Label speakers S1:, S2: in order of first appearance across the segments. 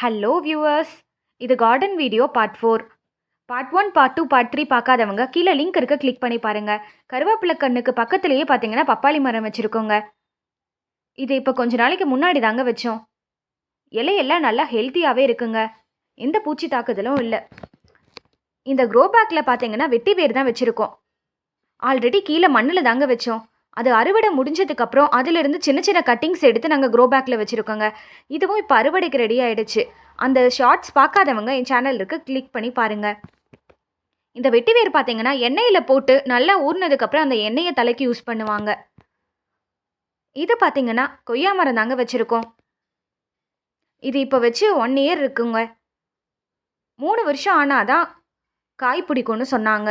S1: Hello viewers இது garden video part four part one part two part three பார்க்காதவங்க கீழே link இருக்க click பண்ணி பாருங்கள் கருவேப்பிலை கண்ணுக்கு பக்கத்துலேயே பார்த்தீங்கன்னா பப்பாளி மரம் வச்சுருக்கோங்க. இது இப்போ கொஞ்ச நாளைக்கு முன்னாடி தாங்க வச்சோம். இலையெல்லாம் நல்லா ஹெல்த்தியாகவே இருக்குங்க. எந்த பூச்சி தாக்குதலும் இல்லை. இந்த க்ரோ பேக்கில் பார்த்தீங்கன்னா வெட்டி வேர் தான் வச்சுருக்கோம். ஆல்ரெடி கீழே மண்ணில் தாங்க வச்சோம். அது அறுவடை முடிஞ்சதுக்கப்புறம் அதிலிருந்து சின்ன சின்ன கட்டிங்ஸ் எடுத்து நாங்கள் க்ரோ பேக்கில் வச்சுருக்கோங்க. இதுவும் இப்போ அறுவடைக்கு ரெடி ஆயிடுச்சு. அந்த ஷார்ட்ஸ் பார்க்காதவங்க என் சேனல் இருக்கு கிளிக் பண்ணி பாருங்கள் இந்த வெட்டி வேர் பார்த்தீங்கன்னா எண்ணெயில் போட்டு நல்லா ஊறினதுக்கப்புறம் அந்த எண்ணெயை தலைக்கு யூஸ் பண்ணுவாங்க. இது பார்த்தீங்கன்னா கொய்யா மரம் தாங்க வச்சுருக்கோம். இது இப்போ வச்சு ஒன் இயர் இருக்குங்க. மூணு வருஷம் ஆனால் தான் காய் பிடிக்கும்னு சொன்னாங்க.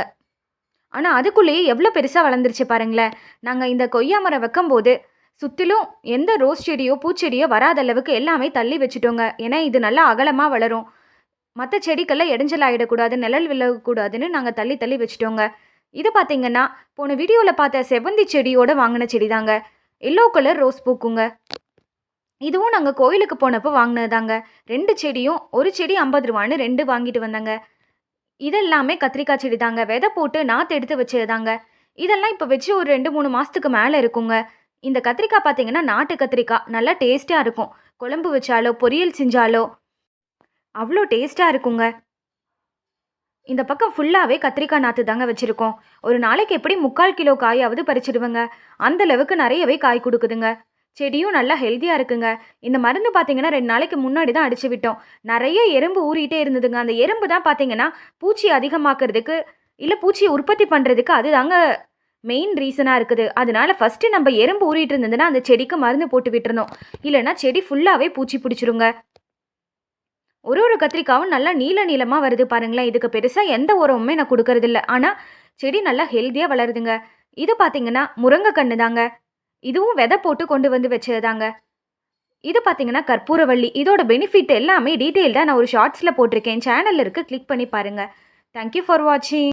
S1: ஆனால் அதுக்குள்ளேயே எவ்வளோ பெருசாக வளர்ந்துருச்சு பாருங்களேன். நாங்கள் இந்த கொய்யா மரம் வைக்கும்போது சுற்றிலும் எந்த ரோஸ் செடியோ பூச்செடியோ வராத அளவுக்கு எல்லாமே தள்ளி வச்சுட்டோங்க. ஏன்னா இது நல்லா அகலமாக வளரும். மற்ற செடிக்கெல்லாம் இடைஞ்சல் ஆகிடக்கூடாது நிழல் விலகக்கூடாதுன்னு நாங்கள் தள்ளி தள்ளி வச்சுட்டோங்க. இது பார்த்தீங்கன்னா போன வீடியோவில் பார்த்த செவ்வந்தி செடியோட வாங்கின செடி தாங்க எல்லோ கலர் ரோஸ் பூக்குங்க. இதுவும் நாங்கள் கோயிலுக்கு போனப்போ வாங்கினதாங்க ரெண்டு செடியும் ஒரு செடி ஐம்பது ரூபான்னு ரெண்டு வாங்கிட்டு வந்தாங்க. இதெல்லாமே கத்திரிக்காய் செடி தாங்க. விதை போட்டு நாற்று எடுத்து வச்சது தாங்க இதெல்லாம் இப்போ வச்சு ஒரு ரெண்டு மூணு மாதத்துக்கு மேலே இருக்குங்க. இந்த கத்திரிக்காய் பார்த்தீங்கன்னா நாட்டு கத்திரிக்காய். நல்லா டேஸ்ட்டாக இருக்கும். குழம்பு வச்சாலோ பொரியல் செஞ்சாலோ அவ்வளோ டேஸ்ட்டாக இருக்குங்க. இந்த பக்கம் ஃபுல்லாகவே கத்திரிக்காய் நாற்று தாங்க வச்சுருக்கோம். ஒரு நாளைக்கு எப்படி முக்கால் கிலோ காயாவது பறிச்சிடுவேங்க. அந்தளவுக்கு நிறையவே காய் கொடுக்குதுங்க. செடியும் நல்லா ஹெல்த்தியாக இருக்குங்க. இந்த மருந்து பார்த்தீங்கன்னா ரெண்டு நாளைக்கு முன்னாடி தான் அடிச்சு விட்டோம். நிறைய எறும்பு ஊறிட்டே இருந்ததுங்க. அந்த எறும்பு தான் பார்த்தீங்கன்னா பூச்சி அதிகமாக்குறதுக்கு இல்லை பூச்சியை உற்பத்தி பண்ணுறதுக்கு அதுதாங்க மெயின் ரீசனாக இருக்குது. அதனால ஃபஸ்ட்டு நம்ம எறும்பு ஊறிட்டு இருந்ததுன்னா அந்த செடிக்கு மருந்து போட்டு விட்டுருந்தோம் இல்லைன்னா செடி ஃபுல்லாகவே பூச்சி பிடிச்சிருங்க. ஒரு ஒரு கத்திரிக்காவும் நல்லா நீல நீளமாக வருது பாருங்களேன். இதுக்கு பெருசாக எந்த உரமுமே நான் கொடுக்கறதில்ல. ஆனால் செடி நல்லா ஹெல்த்தியாக வளருதுங்க. இது பார்த்தீங்கன்னா முருங்கைக்கண்ணு தாங்க இதுவும் விதை போட்டு கொண்டு வந்து வச்சது தாங்க இது பார்த்தீங்கன்னா கற்பூரவள்ளி. இதோட பெனிஃபிட் எல்லாமே டீட்டெயில்டாக நான் ஒரு ஷார்ட்ஸில் போட்டிருக்கேன். சேனலில் இருக்குது கிளிக் பண்ணி பாருங்கள் தேங்க்யூ ஃபார் வாட்சிங்